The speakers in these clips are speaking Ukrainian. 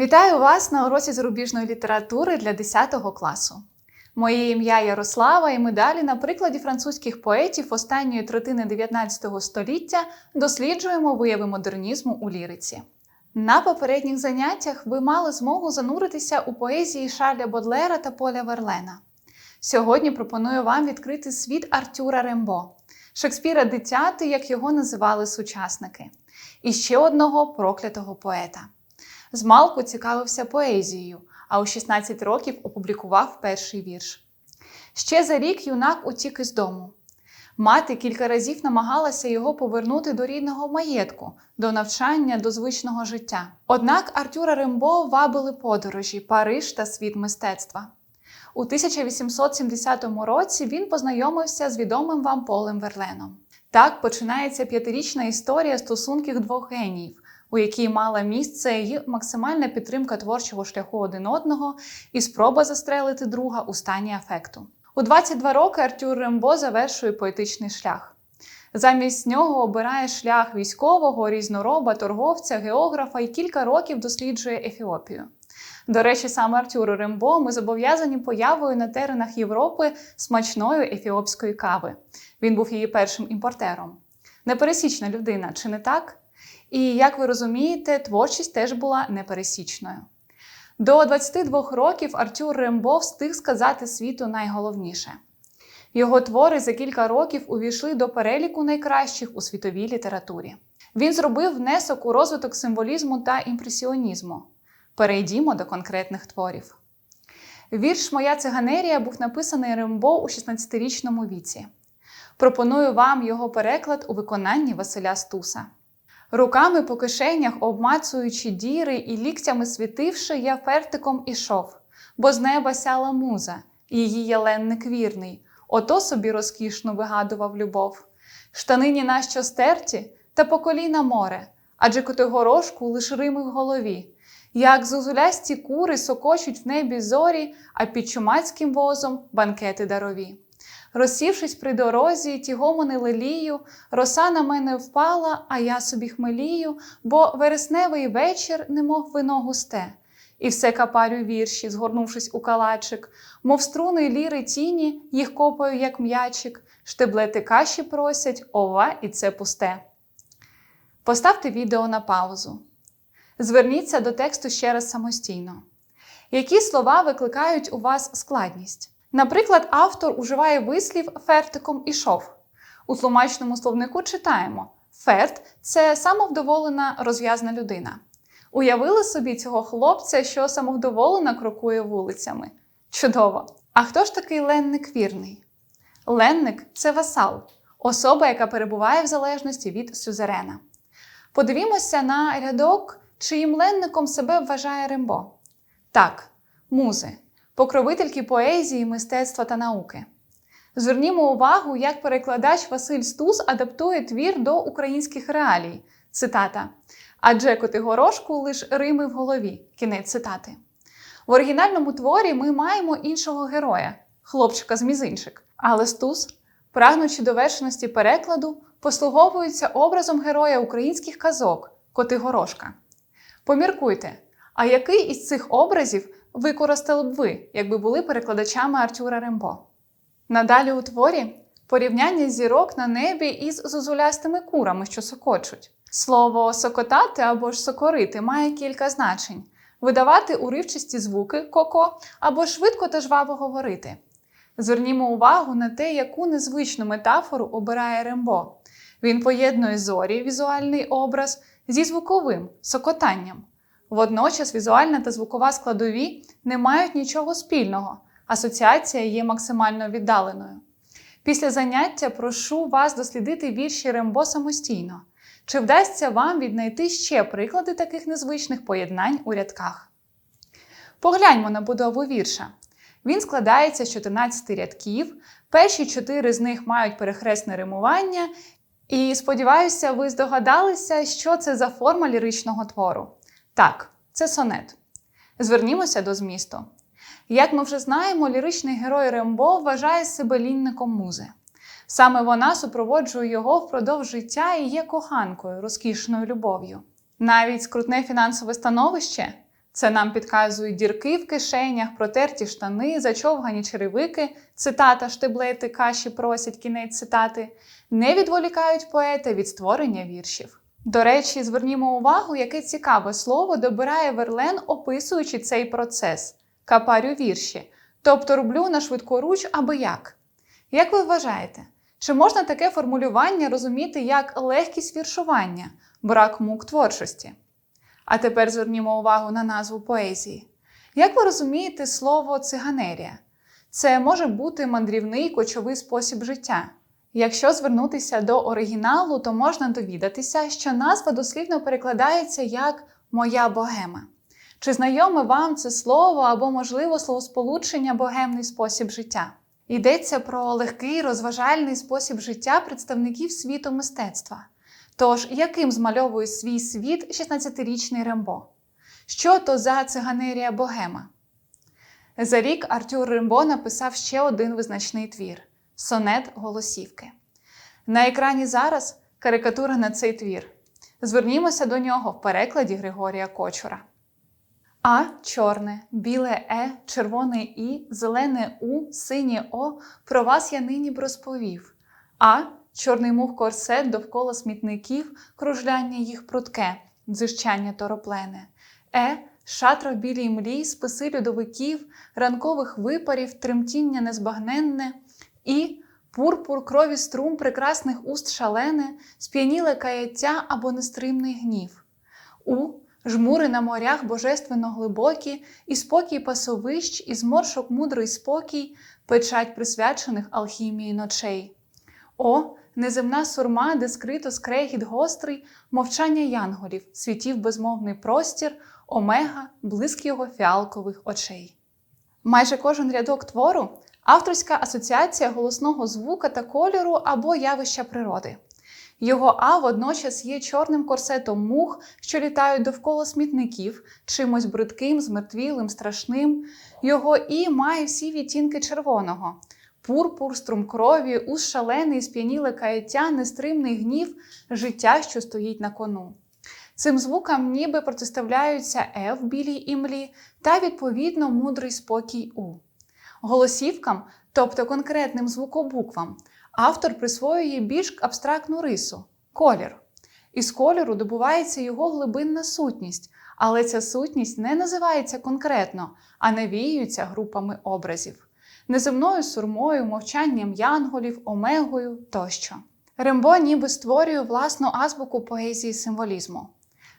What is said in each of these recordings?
Вітаю вас на уроці зарубіжної літератури для 10 класу. Моє ім'я Ярослава, і ми далі на прикладі французьких поетів останньої третини 19 століття досліджуємо вияви модернізму у ліриці. На попередніх заняттях ви мали змогу зануритися у поезії Шарля Бодлера та Поля Верлена. Сьогодні пропоную вам відкрити світ Артюра Рембо, Шекспіра дитяти, як його називали сучасники, і ще одного проклятого поета. Змалку цікавився поезією, а у 16 років опублікував перший вірш. Ще за рік юнак утік із дому. Мати кілька разів намагалася його повернути до рідного маєтку, до навчання, до звичного життя. Однак Артюра Рембо вабили подорожі, Париж та світ мистецтва. У 1870 році він познайомився з відомим вам Полем Верленом. Так починається п'ятирічна історія стосунків двох геніїв, у якій мала місце і максимальна підтримка творчого шляху один одного і спроба застрелити друга у стані афекту. У 22 роки Артюр Рембо завершує поетичний шлях. Замість нього обирає шлях військового, різнороба, торговця, географа і кілька років досліджує Ефіопію. До речі, саме Артюру Рембо ми зобов'язані появою на теренах Європи смачної ефіопської кави. Він був її першим імпортером. Непересічна людина, чи не так? І як ви розумієте, творчість теж була непересічною. До 22 років Артюр Рембо встиг сказати світу найголовніше. Його твори за кілька років увійшли до переліку найкращих у світовій літературі. Він зробив внесок у розвиток символізму та імпресіонізму. Перейдімо до конкретних творів. Вірш Моя циганерія був написаний Рембо у 16-річному віці. Пропоную вам його переклад у виконанні Василя Стуса. Руками по кишенях, обмацуючи діри і ліктями світивши, я фертиком ішов, бо з неба сяла муза, її яленник вірний, ото собі розкішно вигадував любов. Штанині нащо стерті, та по коліна море, адже котигорошку лиш рими в голові. Як зозулясті кури сокочуть в небі зорі, а під чумацьким возом банкети дарові. Розсівшись при дорозі, ті гомони лелію, роса на мене впала, а я собі хмелію, бо вересневий вечір, немов вино густе, і все капарю вірші, згорнувшись у калачик, мов струни ліри тіні, їх копаю, як м'ячик, штеблети каші просять, ова, і це пусте. Поставте відео на паузу. Зверніться до тексту ще раз самостійно. Які слова викликають у вас складність? Наприклад, автор уживає вислів фертиком ішов. У тлумачному словнику читаємо: ферт це самовдоволена розв'язна людина. Уявили собі цього хлопця, що самовдоволено крокує вулицями. Чудово! А хто ж такий ленник вірний? Ленник це васал, особа, яка перебуває в залежності від сюзерена. Подивімося на рядок, чиїм ленником себе вважає Рембо. Так, музи покровительки поезії, мистецтва та науки. Звернімо увагу, як перекладач Василь Стус адаптує твір до українських реалій. Цитата. Адже Котигорошку лиш Рими в голові. Кінець цитати. В оригінальному творі ми маємо іншого героя, хлопчика з мізинчик. Але Стус, прагнучи довершеності перекладу, послуговується образом героя українських казок Котигорошка. Поміркуйте, а який із цих образів використали б ви, якби були перекладачами Артюра Рембо. Надалі у творі порівняння зірок на небі із зозулястими курами, що сокочуть. Слово сокотати або ж сокорити має кілька значень: видавати уривчасті звуки коко або швидко та жваво говорити. Звернімо увагу на те, яку незвичну метафору обирає Рембо. Він поєднує зорі, візуальний образ зі звуковим сокотанням. Водночас візуальна та звукова складові не мають нічого спільного, асоціація є максимально віддаленою. Після заняття прошу вас дослідити вірші Рембо самостійно. Чи вдасться вам віднайти ще приклади таких незвичних поєднань у рядках? Погляньмо на будову вірша. Він складається з 14 рядків, перші чотири з них мають перехресне римування, і сподіваюся, ви здогадалися, що це за форма ліричного твору. Так, це сонет. Звернімося до змісту. Як ми вже знаємо, ліричний герой Рембо вважає себе лінником музи. Саме вона супроводжує його впродовж життя і є коханкою, розкішною любов'ю. Навіть скрутне фінансове становище Це нам підказують дірки в кишенях, протерті штани, зачовгані черевики, цитата штиблети каші просять кінець цитати, не відволікають поета від створення віршів. До речі, звернімо увагу, яке цікаве слово добирає Верлен, описуючи цей процес капарю вірші, тобто роблю на швидкоруч аби як. Як ви вважаєте, чи можна таке формулювання розуміти як легкість віршування, брак мук творчості? А тепер звернімо увагу на назву поезії. Як ви розумієте слово циганерія? Це може бути мандрівний кочовий спосіб життя. Якщо звернутися до оригіналу, то можна довідатися, що назва дослівно перекладається як Моя богема. Чи знайоме вам це слово або, можливо, словосполучення богемний спосіб життя? Йдеться про легкий розважальний спосіб життя представників світу мистецтва. Тож, яким змальовує свій світ 16-річний Рембо? Що то за циганерія богема? За рік Артюр Рембо написав ще один визначний твір сонет Голосівки. На екрані зараз карикатура на цей твір. Звернімося до нього в перекладі Григорія Кочура. А чорне, біле Е, червоне І, зелене У, синє О, про вас я нині б розповів. А чорний мух корсет довкола смітників, кружляння їх прутке, дзижчання тороплене. Е, шатра в білій млі, списи льодовиків, ранкових випарів, тремтіння незбагненне. І пурпур крові струм прекрасних уст шалене, сп'яніле каяття або нестримний гнів. У жмури на морях божественно глибокі, і спокій пасовищ, і зморшок мудрий спокій, печать присвячених алхімії ночей. О, неземна сурма, де скрито скрегіт гострий, мовчання янголів, світів безмовний простір, омега, блиск його фіалкових очей. Майже кожен рядок твору авторська асоціація голосного звука та кольору або явища природи. Його А водночас є чорним корсетом мух, що літають довкола смітників, чимось бридким, змертвілим, страшним. Його І має всі відтінки червоного. Пурпур, струм крові, ус шалений, сп'яніле каяття, нестримний гнів, життя, що стоїть на кону. Цим звукам ніби протиставляються Е в білій імлі та, відповідно, мудрий спокій У. Голосівкам, тобто конкретним звукобуквам, автор присвоює більш абстрактну рису колір. Із кольору добувається його глибинна сутність, але ця сутність не називається конкретно, а навіюється групами образів неземною сурмою, мовчанням янголів, омегою тощо. Рембо ніби створює власну азбуку поезії символізму.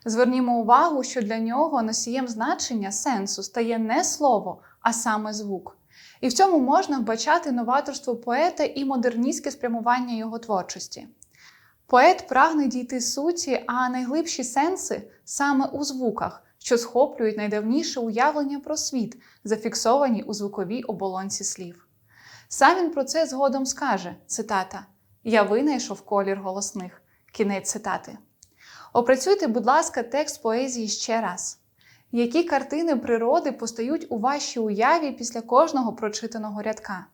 Звернімо увагу, що для нього носієм значення сенсу стає не слово, а саме звук. І в цьому можна вбачати новаторство поета і модерністське спрямування його творчості. Поет прагне дійти суті, а найглибші сенси саме у звуках, що схоплюють найдавніше уявлення про світ, зафіксовані у звуковій оболонці слів. Сам він про це згодом скаже: цитата: Я винайшов колір голосних. Кінець цитати. Опрацюйте, будь ласка, текст поезії ще раз. Які картини природи постають у вашій уяві після кожного прочитаного рядка?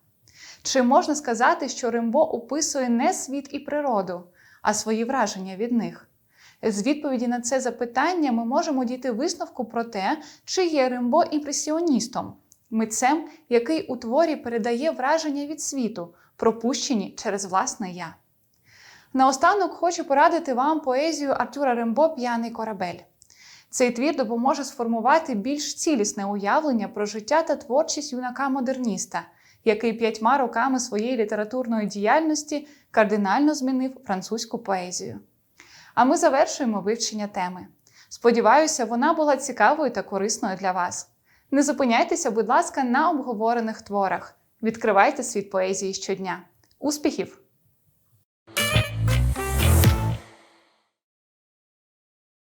Чи можна сказати, що Римбо описує не світ і природу, а свої враження від них? З відповіді на це запитання ми можемо дійти висновку про те, чи є Римбо імпресіоністом, митцем, який у творі передає враження від світу, пропущені через власне я. Наостанок хочу порадити вам поезію Артюра Рембо П'яний корабель. Цей твір допоможе сформувати більш цілісне уявлення про життя та творчість юнака-модерніста, який п'ятьма роками своєї літературної діяльності кардинально змінив французьку поезію. А ми завершуємо вивчення теми. Сподіваюся, вона була цікавою та корисною для вас. Не зупиняйтеся, будь ласка, на обговорених творах. Відкривайте світ поезії щодня. Успіхів!